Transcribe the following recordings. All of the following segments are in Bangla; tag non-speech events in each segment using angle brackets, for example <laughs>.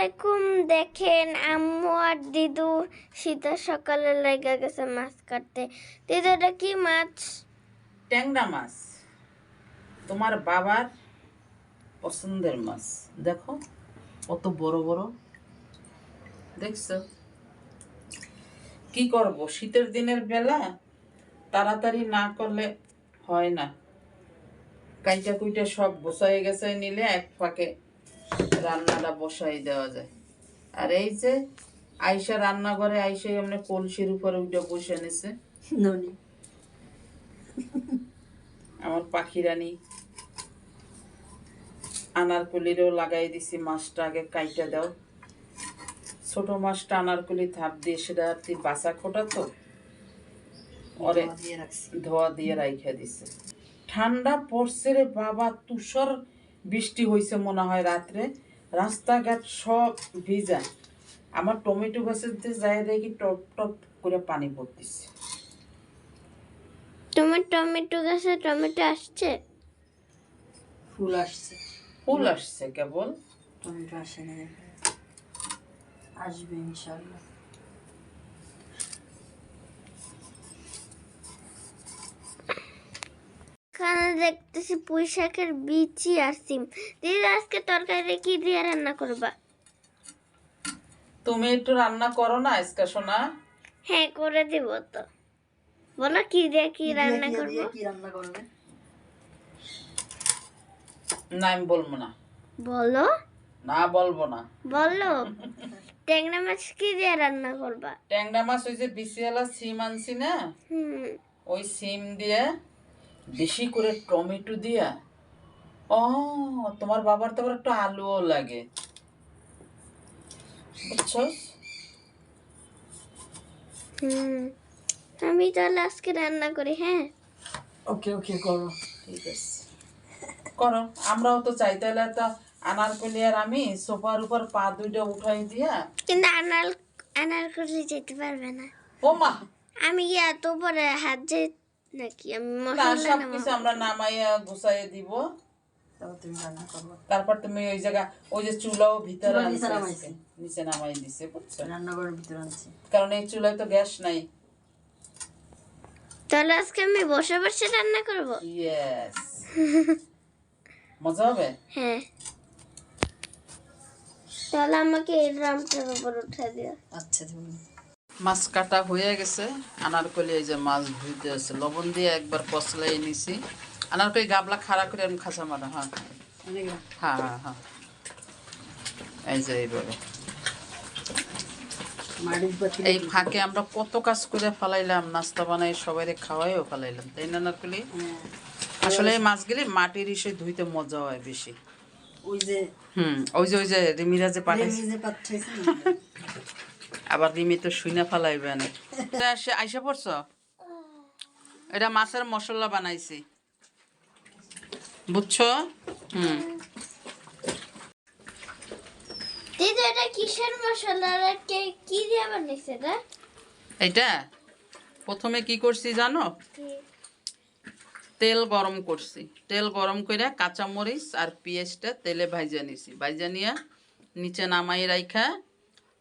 আলাইকুম, দেখেন আম্মু আর দিদু শীতের সকালে লেগে গেছে মাছ কাটতে। দিদু, এটা কি মাছ? ট্যাংরা মাছ। তোমার বাবার পছন্দের মাছ। দেখো, কত বড় বড়। দেখছ? কি করব? শীতের দিনের বেলা তাড়াতাড়ি না করলে হয় না। কাইটা কুইটা সব বসাই গেছে নিলে এক ফাঁকে রান্নাটা বসাই দেওয়া যায়। আর এই যে আইসা রান্নাঘরে আইসা এমনি কলসির উপরে উঠে বসে নিছে। আমার পাখি রানী আনারকলিরও লাগাই দিছি মাছটা আগে কাইটা দাও। ছোট মাছটা আনারকলি থাপ দিয়ে সেটা কি বাসা খোটা তো? ওরে ধোয়া দিয়ে রাইখা দিছে। ঠান্ডা পড়ছে রে বাবা তুষর বৃষ্টি হয়েছে মনে হয় রাত্রে। রাস্তাঘাট সব ভিজা। আমার টমেটো গাছের দিয়ে যায় দেখি টপ টপ করে পানি পড়তেছে। তোমার টমেটো গাছে টমেটো আসছে? ফুল আসছে। ফুল আসছে কেবল? টমেটো আসে না আসবে ইনশাল্লাহ এখানে দেখতেছি পুঁই শাকের বিচি আর সিম। দিদি আজকে তরকারি কি দিয়ে রান্না করবা? তুমি একটু রান্না করো না আজকে শোনা হ্যাঁ করে দিব তো। বলো কি দিয়ে কি রান্না করব? কি রান্না করবে? না আমি বলব না। বলো। না বলব না। বলো। ট্যাংরা মাছ কি দিয়ে রান্না করবা? ট্যাংরা মাছ ওই যে বিসিয়ালা সিম আনছি না হুম। ওই সিম দিয়ে বেশি করে টমেটো দিয়া? ও তোমার বাবার তো একটু আলুও লাগে। হুম আমি তাহলে আজকে রান্না করি হ্যাঁ? ওকে ওকে করো। ঠিক আছে। করো আমরাও তো চাই। তাহলে তো আনারকলি আর আমি সোফার উপর পা দুইটা উঠাই দিয়া কিন্তু আনার আনার করলে যেতে পারবে না। ও মা আমি এত পরে হাত যে নাকি? আমি মশলা সব কিছু আমরা নামাইয়া গুছাইয়া দিব। তাও তুমি রান্না করব। তারপর তুমি ওই জায়গা ওই যে চুলাও ভিতরে নিচে আজকে। নামাইছি। নিচে নামাই দিছে বুঝছ? রান্নাঘরের ভিতরে আনছি। কারণ এই চুলায় তো গ্যাস নাই। তাহলে আজকে আমি বসে বসে রান্না করব? ইয়েস <laughs> মজা হবে? হ্যাঁ। তাহলে আমাকে এই ড্রামটার উপর উঠে দিও। আচ্ছা তুমি মাছ কাটা হয়ে গেছে। আনারকলি এই যে মাছ ধুইতে আছে। লবণ দিয়ে একবার কষলাই নিছি। আনারকলি গাবলা খাড়া করে আমি খাঁচা মারা হ্যাঁ। হ্যাঁ হ্যাঁ হ্যাঁ। এই যে এইভাবে। এই ফাঁকে আমরা কত কাজ করে ফেলাইলাম নাস্তা বানাই সবাই খাওয়াইও ফেলাইলাম তাই না আনারকলি হ্যাঁ। আসলে এই মাছগুলি মাটির ইসে ধুইতে মজা হয় বেশি। ওই যে হুম ওই যে ওই যে রিমিরা যে পাঠাইছে। আবার রিমি তো শুইনা ফেলাইবে না। আইসা পড়ছ? এটা মাছের মশলা বানাইছি। বুঝছ? হুম। দিদি এটা কিসের মশলা? আর কে কি দিয়ে বানিয়েছে এটা? এইটা প্রথমে কি করছি জানো? তেল গরম করছি। তেল গরম করে কাঁচামরিচ আর পেঁয়াজটা তেলে ভাইজা নিছি। ভাইজা নিয়ে নিচে নামাই রাইখা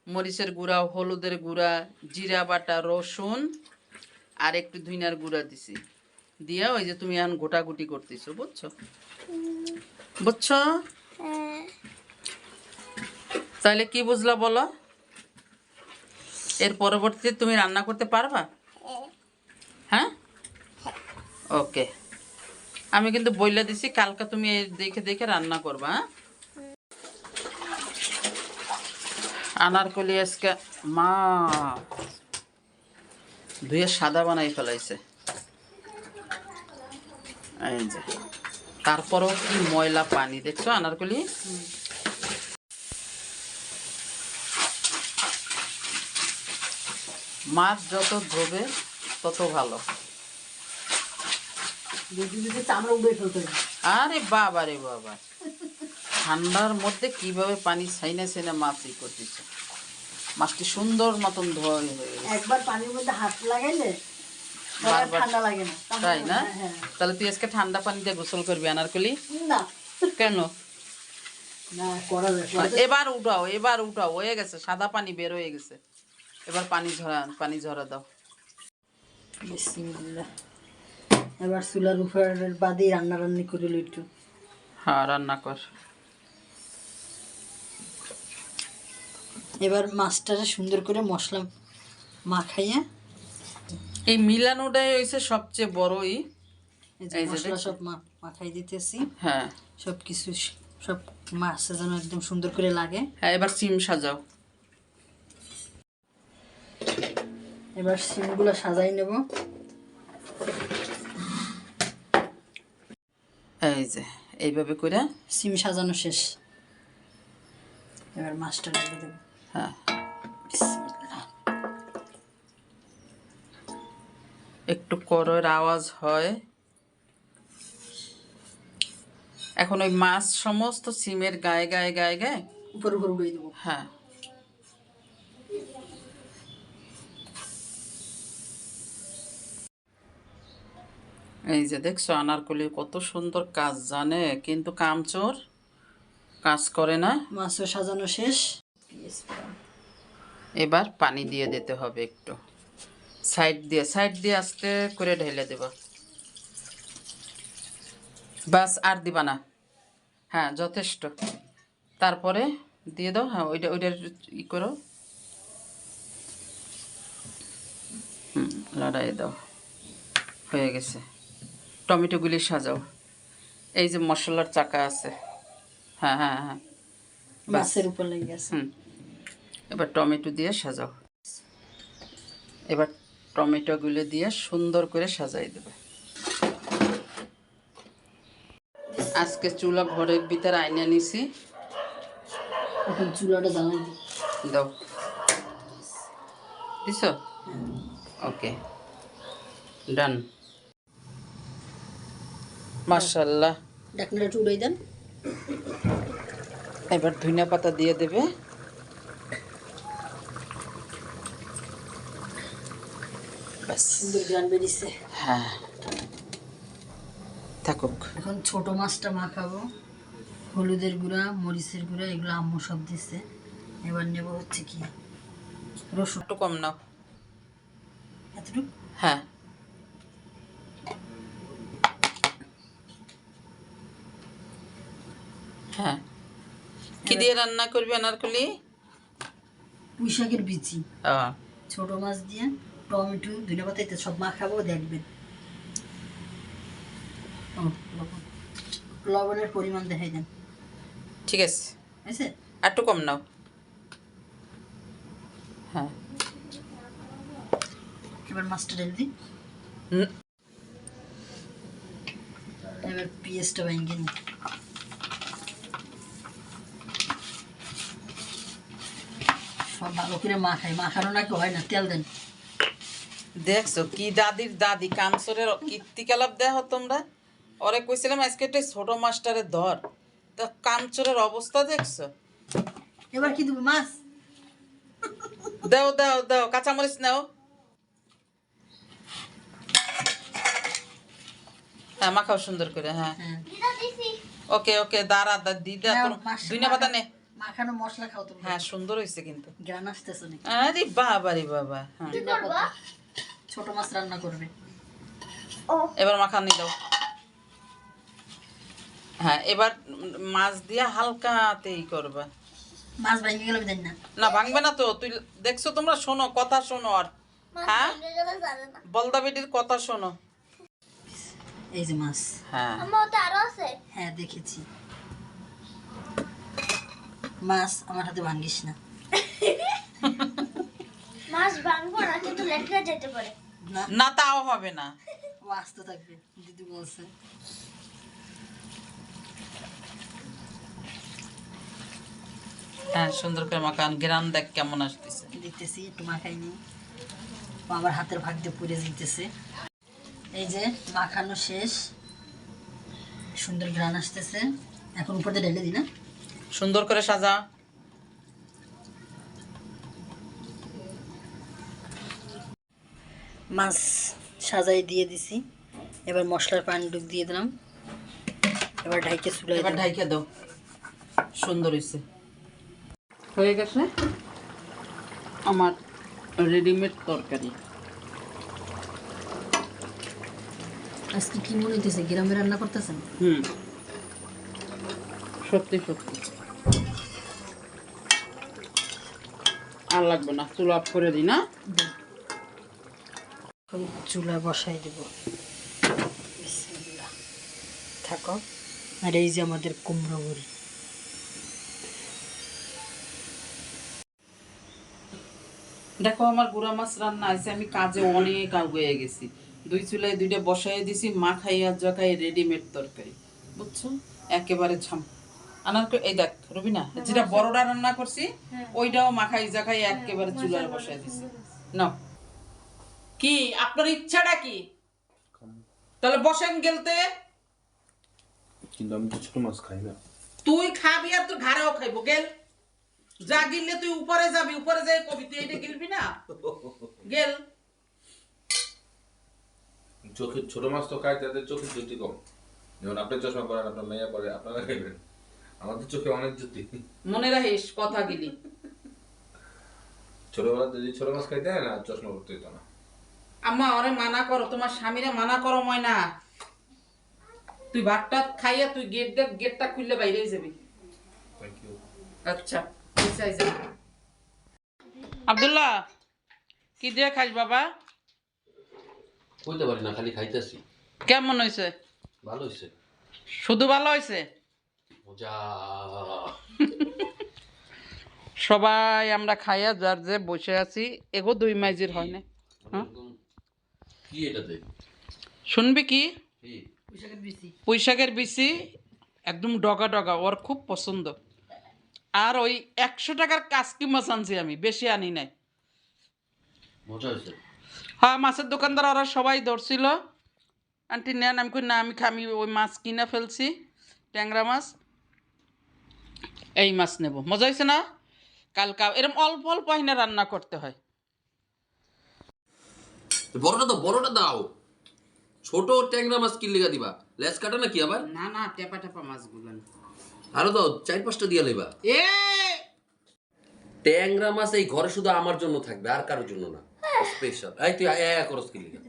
মরিচের গুঁড়া, হলুদের গুঁড়া, জিরা বাটা, রসুন, আর একটু ধুইনার গুঁড়া দিছি। দিয়া ওই যে তুমি এখন গোটাগুটি করতেছো, বুঝছ? বুঝছ? তাহলে কি বুঝলা বলো? এর পরবর্তীতে তুমি রান্না করতে পারবা? হ্যাঁ? ওকে। আমি কিন্তু বইলা দিছি, কালকে তুমি দেখে দেখে রান্না করবা হ্যাঁ? আনারকলি আজকে মা ধুয়ে সাদা বানাই ফেলাইছে। তারপরও কি ময়লা পানি, দেখছ আনারকলি মাছ যত ধোবে, তত ভালো। আরে বাবা রে বাবা, ঠান্ডার মধ্যে কীভাবে পানি ছাইনা ছাইনা মাছ ই করতেছে? মাছটি সুন্দর মতন ধোয়া হয়ে গেছে। একবার পানির মধ্যে হাত লাগাইলে তখন আর বারবার- ঠান্ডা লাগে না। তাই না? হ্যাঁ, তাহলে তুই আজকে ঠান্ডা পানিতে গোসল করবি আনারকলি? হ্যাঁ। না। কেন? না করা যায়। এবার উঠাও এবার উঠাও হয়ে গেছে সাদা পানি বের হয়ে গেছে। এবার পানি ঝরা পানি ঝরা দাও। বিসমিল্লাহ। এবার চুলার উপরের রান্না একটু হ্যাঁ রান্না কর। এবার মাছটা সুন্দর করে মশলা মাখাইয়া এই মিলানোটাই হয়েছে সবচেয়ে বড়ই। মশলা সব মাখাই দিতেছি। হ্যাঁ। সব কিছু সব মাছটা যেন একদম সুন্দর করে লাগে। হ্যাঁ এবার সিম সাজাও। এবার সিমগুলো সাজাই নেব। এই যে এইভাবে করে সিম সাজানো শেষ। এবার মাছটা ঢেলে দেবো। হ্যাঁ। একটু করয়ের আওয়াজ হয়। এখন ওই মাছ সমস্ত সিমের গায়ে গায়ে গায়ে গায়ে উপর উপর উড়িয়ে দেবো। হ্যাঁ। এই যে দেখছ আনারকলি কত সুন্দর কাজ জানে কিন্তু কামচোর কাজ করে না। মাছও সাজানো শেষ। এবার পানি দিয়ে দিতে হবে একটু। সাইড দিয়ে সাইড দিয়ে আস্তে করে ঢেলে দেব। বাস, আর দিবা না। হ্যাঁ যথেষ্ট। তারপরে দিয়ে দাও। হ্যাঁ ওইটা, ওইটার ই করো। হুম লড়াই দাও। হয়ে গেছে। টমেটোগুলি সাজাও। এই যে মশলার চাকা আছে। হ্যাঁ হ্যাঁ হ্যাঁ। মাছের উপর লেগে গেছে এবার টমেটো দিয়ে সাজাও। এবার টমেটোগুলো দিয়ে সুন্দর করে সাজাই দেবে। আজকে চুলা ঘরের ভিতরে আইনে নিছি। এখন চুলাটা দিই। দাও। দিছ? ওকে। ডান। মার্শাল্লাহ ডাকনাটা উড়াই দেন। এবার ধনিয়া পাতা দিয়ে দেবে। হ্যাঁ। থাকুক। এখন ছোট মাছটা মাখাবো। হলুদের গুঁড়া মরিচের গুঁড়া এগুলো আম্মু সব দিচ্ছে এবার নেব হচ্ছে কি? রসুন। একটু কম নাও। এতটুকু? হ্যাঁ। হ্যাঁ। কি দিয়ে রান্না করবি আনারকলি পুঁই শাকের বিচি ছোট মাছ দিয়ে টমেটো ধনে পাতা সব মাখাবো দেখবেন ও, লবণের পরিমাণ দেখাই দেন। ঠিক আছে। আছে? একটু কম নাও। হ্যাঁ। এবার মাছটা ঢেলে দিই। এবার পেঁয়াজটা ভেঙে নিই। সব ভালো করে মাখাই। মাখানো নাকি হয় না? তেল দেন। দেখছ কি দাদির দাদি কামসরের কীর্তিকলাপ দেহ তোমরা। ওরে কইছিলাম আজকে একটা ছোট মাস্টারের ধর। তা কামচোরের অবস্থা দেখছ? এবার কি দেবো মাছ? দাও দাও দাও কাঁচামরিচ নাও। হ্যাঁ মাখাও সুন্দর করে হ্যাঁ। হ্যাঁ। ওকে ওকে দাঁড়া দা দিদা নাও, পাতা নে। মাখানো মশলা খাও তুমি। হ্যাঁ সুন্দর হয়েছে কিন্তু। গ্রান আসতেছে নাকি? আরে বাবা রে বাবা। হ্যাঁ। ছোট মাছ রান্না করবে। ও। এবার মাখানি দাও হ্যাঁ এবার মাছ দিয়া হালকাতেই করবা। মাছ ভেঙে গেলে দেন না। না ভাঙবে না তো। তুই দেখছ তোমরা শোনো কথা শোনো আর। হ্যাঁ? বলদা বেটির কথা শোনো। এই যে মাছ। হ্যাঁ। আমার তো আরও আছে? হ্যাঁ দেখেছি। মাছ আমার হাতে ভাঙ্গিস না। <laughs> মাছ ভাঙবো না কিন্তু লেটকা যেতে পারে। না? তাও হবে না। ও আসতে থাকবে দিদি বলছে। হ্যাঁ সুন্দর করে মাখান গ্রান দেখ কেমন আসতেছে। দেখতেছি একটু মাখাই নি আমার হাতের ভাগ দিয়ে পুড়ে দিতেছে। এই যে মাখানো শেষ। সুন্দর গ্রান আসতেছে। এখন উপর দিয়ে ঢেলে দিই না? সুন্দর করে সাজা। মাছ সাজাই দিয়ে দিছি। এবার মশলার পানি ডুব দিয়ে দিলাম। এবার ঢাইকে চুলাই এবার। ঢাইকে দাও। সুন্দর হয়েছে হয়ে গেছে আমার রেডিমেড তরকারি। আজকে কি মনে হইতেছে গ্রামে রান্না করতেছেন? হুম। সত্যি সত্যি। আর লাগবে না চুল অফ করে দিই না? এখন চুলা বসাই দেব। থাকো আর এই যে আমাদের কুমড়ো দেখো আমার গুড়া মাছ রান্না আছে আমি কাজে অনেক আগুয়ে গেছি। দুই চুলায় দুইটা বসাই দিছি মা খাইয়া জগাই রেডিমেড তরকারি। বুঝছ? একেবারে ছাম আনার এই দেখ রবিনা যেটা বড়টা রান্না করছি ওইটাও মাখাই জাখাই একেবারে চুলায় বসাই দিছি। নাও। কি? আপনার ইচ্ছাটা কি? তাহলে বসেন গেলতে। কিন্তু আমি তো ছোট মাছ খাই না। তুই খাবি আর তোর ঘাড়েও খাইবো গেল। যা গিললে তুই উপরে যাবি উপরে যাই কবি তুই এটা গিলবি না? গেল। চোখে ছোট মাছ তো খায় তাদের চোখে জ্যোতি কম। যেমন আপনি চশমা করেন আপনার মেয়া করে আপনারা খাইবেন। আমাদের চোখে অনেক জ্যোতি। মনে রাখিস কথা গিলি ছোটবেলা যদি ছোট মাছ খাইতে না চশমা করতে হতো না। আম্মা ওরে মানা করো তোমার স্বামীরে মানা করো ময়না। তুই ভাতটা খাইয়া তুই গেট দেখ গেটটা খুললে বাইরে যাবি। আচ্ছা আব্দুল্লাহ কি দিয়ে খাইস বাবা? কইতে পারি না খালি খাইতেছি। কেমন হয়েছে ভালো হয়েছে শুধু ভালো হয়েছে সবাই আমরা খাইয়া যার যে বসে আছি এগো দুই মাইজির হয় না। হ্যাঁ? শুনবি কি? পুঁইশাকের বিচি। একদম ডগা ডগা ওর খুব পছন্দ। আর ওই একশো টাকার কাসকি মাছ আনছি আমি বেশি আনি নাই। হ্যাঁ মাছের দোকানদার ওরা সবাই ধরছিল। আন্টি নেন আমি কই না আমি খা- আমি ওই মাছ কিনে ফেলছি ট্যাংরা মাছ। এই মাছ নেব। মজা হয়েছে না? কালকা এরকম অল্প অল্প আহিনা রান্না করতে হয়। বড়টা দাও বড়টা দাও। ছোট ট্যাংরা মাছ কি লেগা দিবা। লেজ কাটা নাকি আবার? না না টেপা টেপা মাছগুলো আরও দাও চার পাঁচটা দিয়া লেবা এ! ট্যাংরা মাছ এই ঘরে শুধু আমার জন্য থাকবে আর কারোর জন্য না। স্পেশাল এই তুই করস কি লেগা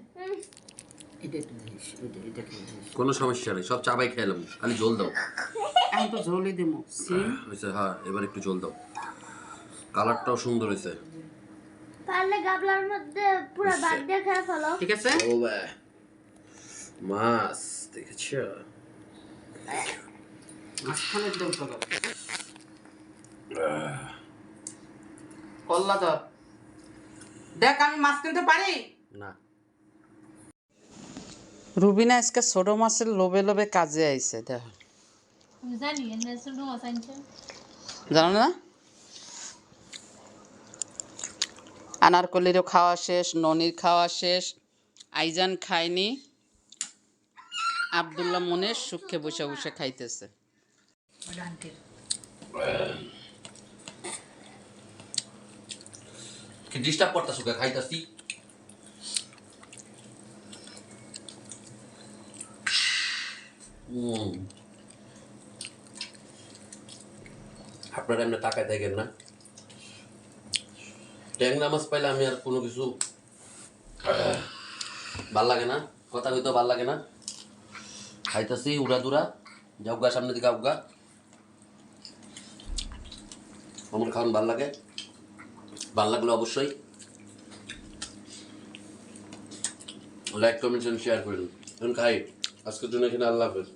কোনো সমস্যা নেই সব চাবাই খেলাম খালি জল দাও। আমি তো ঝোলই দেবো হয়েছে হ্যাঁ এবার একটু জল দাও। কালারটাও সুন্দর হয়েছে। পারলে গাবলার মধ্যে পুরো ভাত দিয়ে খেয়ে ফেলো। ঠিক আছে? ও মাছ দেখেছ? তো কল্লা দেখ আমি মাছ কিনতে পারি? না। রুবিনা আজকে ছোট মাছের লোভে লোভে কাজে আইছে দেখ। জানি না? আনারকলিরও খাওয়া শেষ ননির খাওয়া শেষ আইজান খায়নি। আবদুল্লাহ মনে সুখে বসে বসে খাইতেছে। ডিস্টার্ব করতেছো কে? খাইতাছি। আপনারা এমনি তাকায় থাকেন না। ট্যাংরা মাছ পাইলে আমি আর কোনো কিছু ভালো লাগে না। কথা হইতো ভালো লাগে না। খাইতাছি, উড়া দুরা যাওগা সামনে দিকে আউগা আমার খাওয়ান ভালো লাগে। ভালো লাগলে অবশ্যই লাইক কমেন্ট শেয়ার করুন। এখন খাই। আজকের জন্য এখানে আল্লাহ হাফেজ।